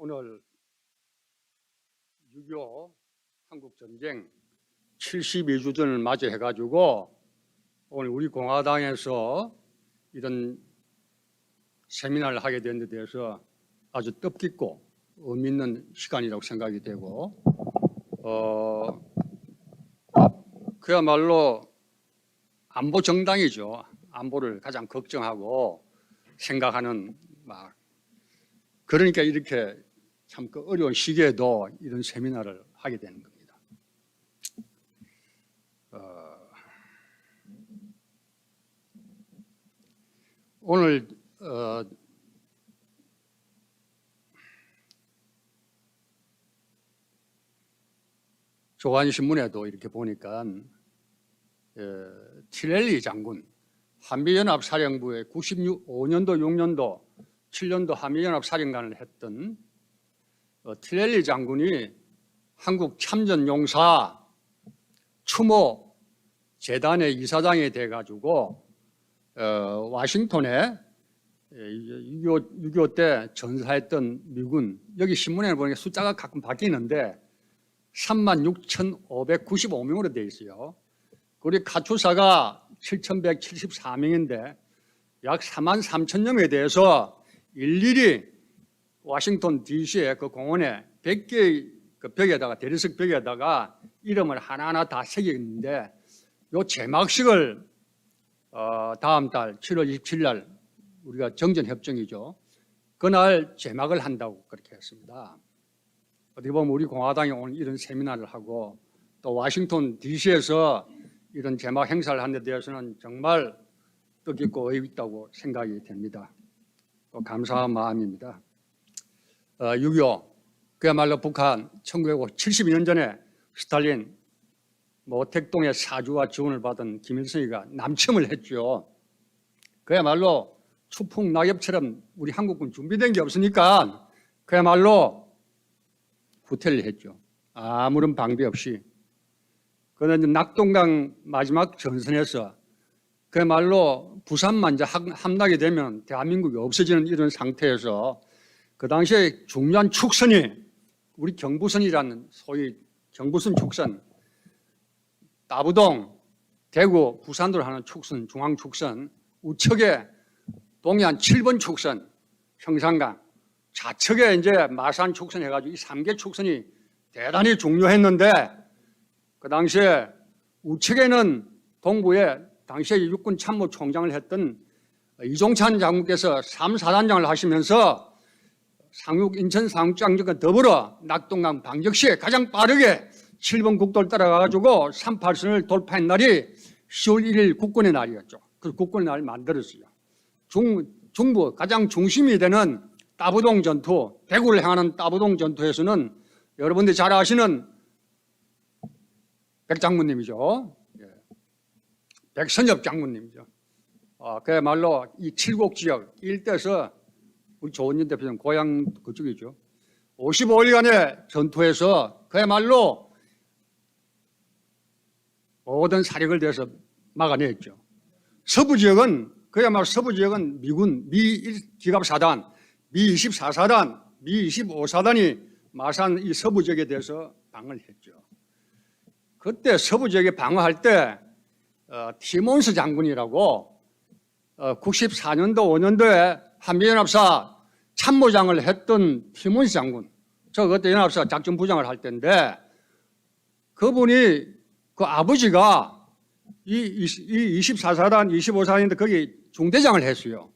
오늘 6.25 한국전쟁 72주년을 맞이해가지고 오늘 우리 공화당에서 이런 세미나를 하게 된 데 대해서 아주 뜻깊고 의미 있는 시간이라고 생각이 되고 어 그야말로 안보 정당이죠. 안보를 가장 걱정하고 생각하는 막 그러니까 이렇게 참 그 어려운 시기에도 이런 세미나를 하게 되는 겁니다. 어, 오늘 어, 조간신문에도 이렇게 보니까 에, 티렐리 장군 한미연합사령부의 95년도, 6년도, 7년도 한미연합사령관을 했던 어, 티렐리 장군이 한국 참전용사 추모 재단의 이사장이 돼가지고 어, 와싱턴에 6.25, 때 전사했던 미군 여기 신문에 보니까 숫자가 가끔 바뀌는데 36,595명으로 되어 있어요. 우리 가출사가 7,174명인데 약 4만 3천 명에 대해서 일일이 워싱턴 DC의 그 공원에 100개의 그 벽에다가 대리석 벽에다가 이름을 하나하나 다 새겼는데 요 제막식을 어, 다음 달 7월 27일 날 우리가 정전 협정이죠. 그날 제막을 한다고 그렇게 했습니다. 어떻게 보면 우리 공화당이 오늘 이런 세미나를 하고 또 워싱턴 DC에서 이런 제막 행사를 하는 데 대해서는 정말 뜻깊고 의의 있다고 생각이 됩니다. 또 감사한 마음입니다. 어, 6.25 그야말로 북한 1972년 전에 스탈린 모택동의 사주와 지원을 받은 김일성이가 남침을 했죠. 그야말로 추풍 낙엽처럼 우리 한국군 준비된 게 없으니까 그야말로 후퇴를 했죠. 아무런 방비 없이. 그런데 낙동강 마지막 전선에서 그야말로 부산만 이제 함- 함락이 되면 대한민국이 없어지는 이런 상태에서 그 당시에 중요한 축선이 우리 경부선이라는 소위 경부선 축선, 나부동, 대구, 부산도로 하는 축선, 중앙 축선, 우측에 동해안 7번 축선, 평산강, 좌측에 이제 마산 축선 해가지고 이 3개 축선이 대단히 중요했는데 그 당시에 우측에는 동부에 당시에 육군 참모 총장을 했던 이종찬 장군께서 3, 4단장을 하시면서 상륙 인천 상륙장전과 더불어 낙동강 방적 시에 가장 빠르게 7번 국도를 따라가가지고 38선을 돌파한 날이 10월 1일 국군의 날이었죠. 그 국군의 날을 만들었어요. 중, 중부 가장 중심이 되는 따부동 전투, 대구를 향하는 따부동 전투에서는 여러분들이 잘 아시는 백장군님이죠. 예. 백선엽 장군님이죠. 아, 그야말로 이 칠곡 지역 일대에서 우리 조원진 대표님 고향 그쪽이죠. 55일간의 전투에서 그야말로 모든 사력을 대해서 막아냈죠. 서부 지역은 그야말로 서부 지역은 미군 미 1기갑 사단, 미 24사단, 미 25사단이 마산 이 서부 지역에 대해서 방어를 했죠. 그때 서부 지역에 방어할 때 어, 티몬스 장군이라고 어, 94년도 5년도에 한미연합사 참모장을 했던 티몬스 장군. 저 그때 연합사 작전부장을 할 때인데 그분이 그 아버지가 이, 이, 이 24사단, 25사단인데 거기 중대장을 했어요.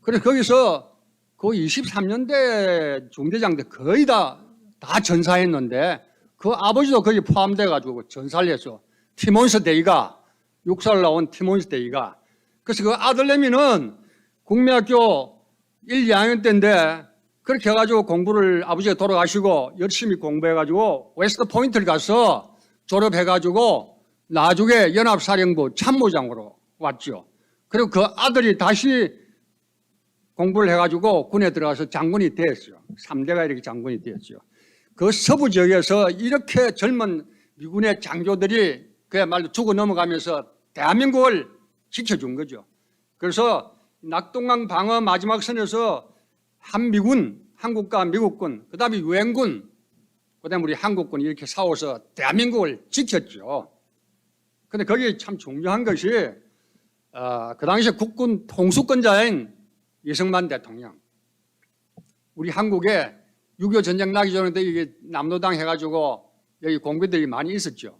그래서 거기서 그 23년대 중대장들 거의 다, 다 전사했는데 그 아버지도 거기 포함돼 가지고 전사를 했어. 티몬스 대위가 육사를 나온 티몬스 대위가 그래서 그 아들내미는 국민학교 1, 2학년 때인데 그렇게 해가지고 공부를 아버지가 돌아가시고 열심히 공부해가지고 웨스트 포인트를 가서 졸업해가지고 나중에 연합사령부 참모장으로 왔죠. 그리고 그 아들이 다시 공부를 해가지고 군에 들어가서 장군이 됐어요. 3대가 이렇게 장군이 됐죠. 그 서부 지역에서 이렇게 젊은 미군의 장교들이 그야말로 죽어 넘어가면서 대한민국을 지켜준 거죠. 그래서 낙동강 방어 마지막 선에서 한미군, 한국과 미국군, 그 다음에 유엔군, 그 다음에 우리 한국군 이렇게 싸워서 대한민국을 지켰죠. 근데 거기 참 중요한 것이, 어, 그 당시에 국군 통수권자인 이승만 대통령. 우리 한국에 6.25 전쟁 나기 전에 이게 남노당 해가지고 여기 공비들이 많이 있었죠.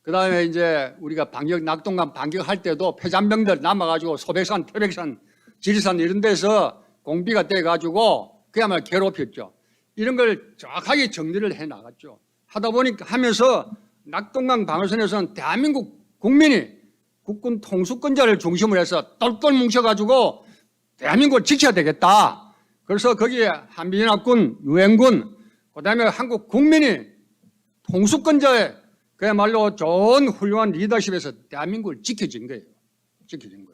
그 다음에 이제 우리가 반격, 낙동강 반격할 때도 폐잔병들 남아가지고 소백산, 태백산, 지리산 이런 데서 공비가 돼가지고 그야말로 괴롭혔죠. 이런 걸 정확하게 정리를 해 나갔죠. 하다 보니까 하면서 낙동강 방어선에서는 대한민국 국민이 국군 통수권자를 중심으로 해서 똘똘 뭉쳐가지고 대한민국을 지켜야 되겠다. 그래서 거기에 한미연합군, 유엔군, 그 다음에 한국 국민이 통수권자의 그야말로 좋은 훌륭한 리더십에서 대한민국을 지켜진 거예요. 지켜진 거예요.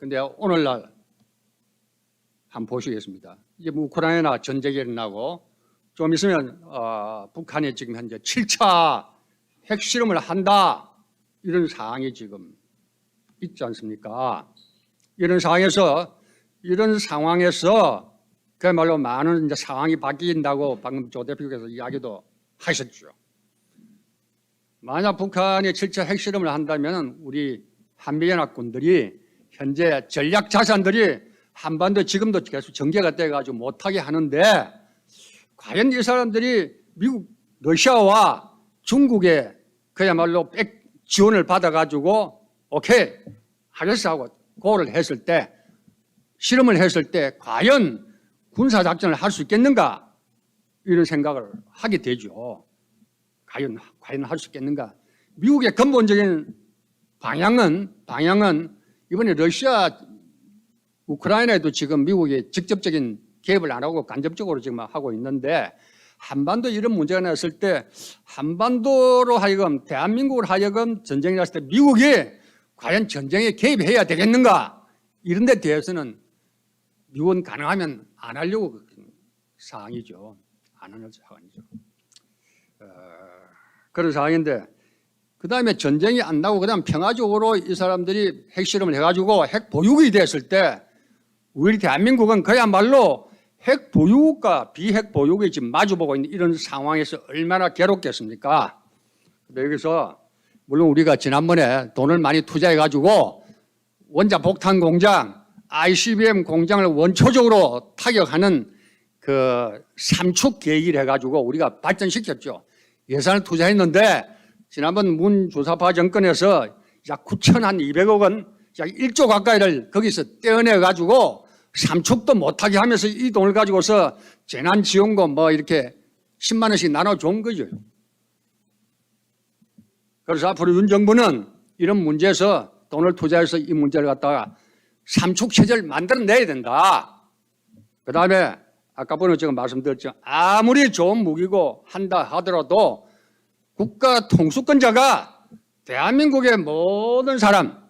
근데 오늘날 한번 보시겠습니다. 이제 뭐 우크라이나 전쟁이 일어나고 좀 있으면 어, 북한이 지금 현재 7차 핵실험을 한다 이런 상황이 지금 있지 않습니까? 이런 상황에서 이런 상황에서 그야말로 많은 이제 상황이 바뀐다고 방금 조 대표께서 이야기도 하셨죠. 만약 북한이 7차 핵실험을 한다면 우리 한미연합군들이 현재 전략 자산들이 한반도 지금도 계속 전개가 돼가지고 못하게 하는데 과연 이 사람들이 미국, 러시아와 중국의 그야말로 백 지원을 받아가지고 오케이 하겠어 하고 고를 했을 때 실험을 했을 때 과연 군사 작전을 할 수 있겠는가 이런 생각을 하게 되죠. 과연 과연 할 수 있겠는가? 미국의 근본적인 방향은 방향은 이번에 러시아 우크라이나에도 지금 미국이 직접적인 개입을 안 하고 간접적으로 지금 하고 있는데 한반도 이런 문제가 났을 때 한반도로 하여금 대한민국을 하여금 전쟁이 났을 때 미국이 과연 전쟁에 개입해야 되겠는가 이런 데 대해서는 미국은 가능하면 안 하려고 상황이죠. 안 하는 상황이죠. 어, 그런 상황인데 그 다음에 전쟁이 안 나고 그 다음 평화적으로 이 사람들이 핵실험을 해가지고 핵 보유국이 됐을 때 우리 대한민국은 그야말로 핵 보유국과 비핵 보유국이 지금 마주보고 있는 이런 상황에서 얼마나 괴롭겠습니까? 근데 여기서 물론 우리가 지난번에 돈을 많이 투자해 가지고 원자 폭탄 공장, ICBM 공장을 원초적으로 타격하는 그 삼축 계획을 해 가지고 우리가 발전시켰죠. 예산을 투자했는데 지난번 문 조사파 정권에서 약 9천 한 200억 원, 약 1조 가까이를 거기서 떼어내 가지고 삼축도 못하게 하면서 이 돈을 가지고서 재난지원금 뭐 이렇게 10만 원씩 나눠준 거죠. 그래서 앞으로 윤 정부는 이런 문제에서 돈을 투자해서 이 문제를 갖다가 삼축 체제를 만들어내야 된다. 그 다음에 아까 번에 제가 말씀드렸죠. 아무리 좋은 무기고 한다 하더라도 국가 통수권자가 대한민국의 모든 사람,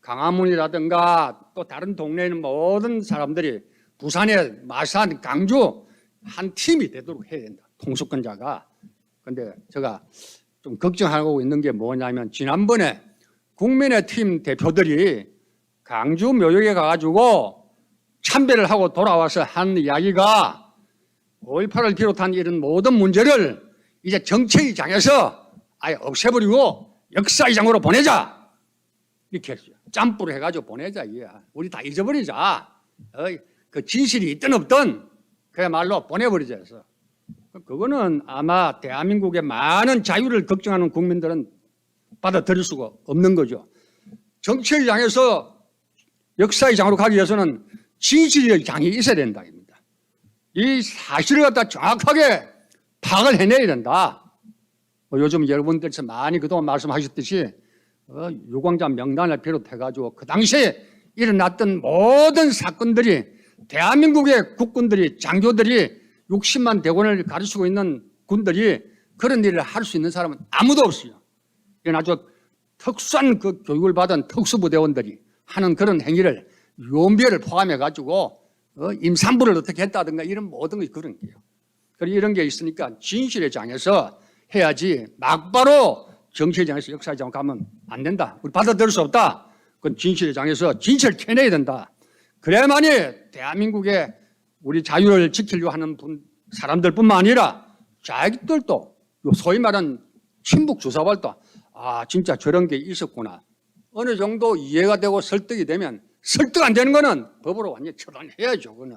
강화문이라든가 또 다른 동네에 있는 모든 사람들이 부산에 마산, 강주 한 팀이 되도록 해야 된다. 통수권자가. 근데 제가 좀 걱정하고 있는 게 뭐냐면 지난번에 국민의 팀 대표들이 강주 묘역에 가가지고 참배를 하고 돌아와서 한 이야기가 5.18을 비롯한 이런 모든 문제를 이제 정치의장에서 아예 없애버리고 역사의장으로 보내자. 이렇게 했어요. 짬뿌로 해가지고 보내자. 우리 다 잊어버리자. 그 진실이 있든 없든 그야말로 보내버리자 해서. 그거는 아마 대한민국의 많은 자유를 걱정하는 국민들은 받아들일 수가 없는 거죠. 정치의 장에서 역사의 장으로 가기 위해서는 진실의 장이 있어야 된다. 이 사실을 갖다 정확하게 파악을 해내야 된다. 뭐 요즘 여러분들께서 많이 그동안 말씀하셨듯이 어, 유광자 명단을 비롯해가지고 그 당시에 일어났던 모든 사건들이 대한민국의 국군들이 장교들이 60만 대군을 가르치고 있는 군들이 그런 일을 할 수 있는 사람은 아무도 없어요. 이건 아주 특수한 그 교육을 받은 특수부대원들이 하는 그런 행위를 유언비어를 포함해 가지고 어, 임산부를 어떻게 했다든가 이런 모든 것이 그런 게요. 그리고 이런 게 있으니까 진실의 장에서 해야지 막바로 정치의 장에서 역사의 장 가면 안 된다. 우리 받아들일 수 없다. 그건 진실의 장에서 진실을 캐내야 된다. 그래야만이 대한민국의 우리 자유를 지키려 하는 분, 사람들뿐만 아니라 자기들도 요 소위 말하는 친북 주사발도 아 진짜 저런 게 있었구나 어느 정도 이해가 되고 설득이 되면 설득 안 되는 거는 법으로 완전히 처단해야죠 그거는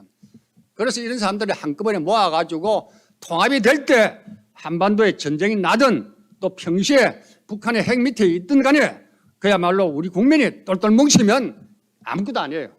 그래서 이런 사람들이 한꺼번에 모아가지고 통합이 될 때 한반도에 전쟁이 나든 또 평시에 북한의 핵 밑에 있든 간에 그야말로 우리 국민이 똘똘 뭉치면 아무것도 아니에요.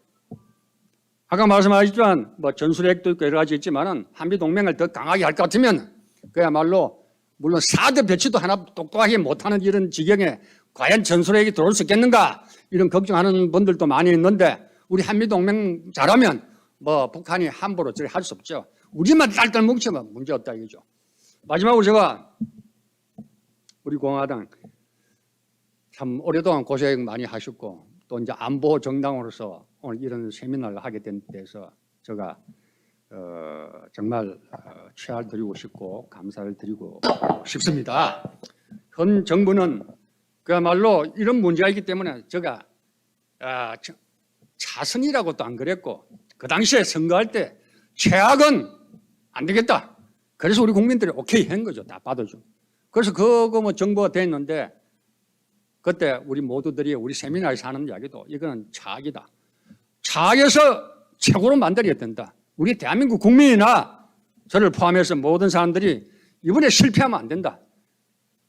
아까 말씀하셨지만 뭐 전술핵도 있고 여러 가지 있지만은 한미 동맹을 더 강하게 할 것 같으면 그야말로 물론 사드 배치도 하나 똑똑하게 못하는 이런 지경에 과연 전술핵이 들어올 수 있겠는가 이런 걱정하는 분들도 많이 있는데 우리 한미 동맹 잘하면 뭐 북한이 함부로 저리 할 수 없죠. 우리만 딸딸 뭉치면 문제 없다 이거죠. 마지막으로 제가 우리 공화당 참 오랫동안 고생 많이 하셨고 또 이제 안보 정당으로서 오늘 이런 세미나를 하게 된 데서 제가 어, 정말 어, 최할 드리고 싶고 감사를 드리고 싶습니다. 현 정부는 그야말로 이런 문제가 있기 때문에 제가 아, 저- 차선이라고도 안 그랬고 그 당시에 선거할 때 최악은 안 되겠다. 그래서 우리 국민들이 오케이 한 거죠. 다 받아줘. 그래서 그거 뭐 정보가 됐는데 그때 우리 모두들이 우리 세미나에서 하는 이야기도 이거는 차악이다. 차악에서 최고로 만들어야 된다. 우리 대한민국 국민이나 저를 포함해서 모든 사람들이 이번에 실패하면 안 된다.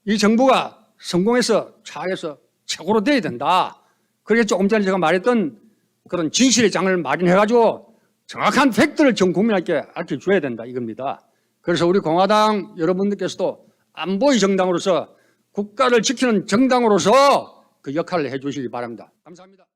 이 정부가 성공해서 차악에서 최고로 돼야 된다. 그래서 조금 전에 제가 말했던 그런 진실의 장을 마련해가지고 정확한 팩트를 전 국민에게 알려줘야 된다 이겁니다. 그래서 우리 공화당 여러분들께서도 안보의 정당으로서 국가를 지키는 정당으로서 그 역할을 해주시기 바랍니다. 감사합니다.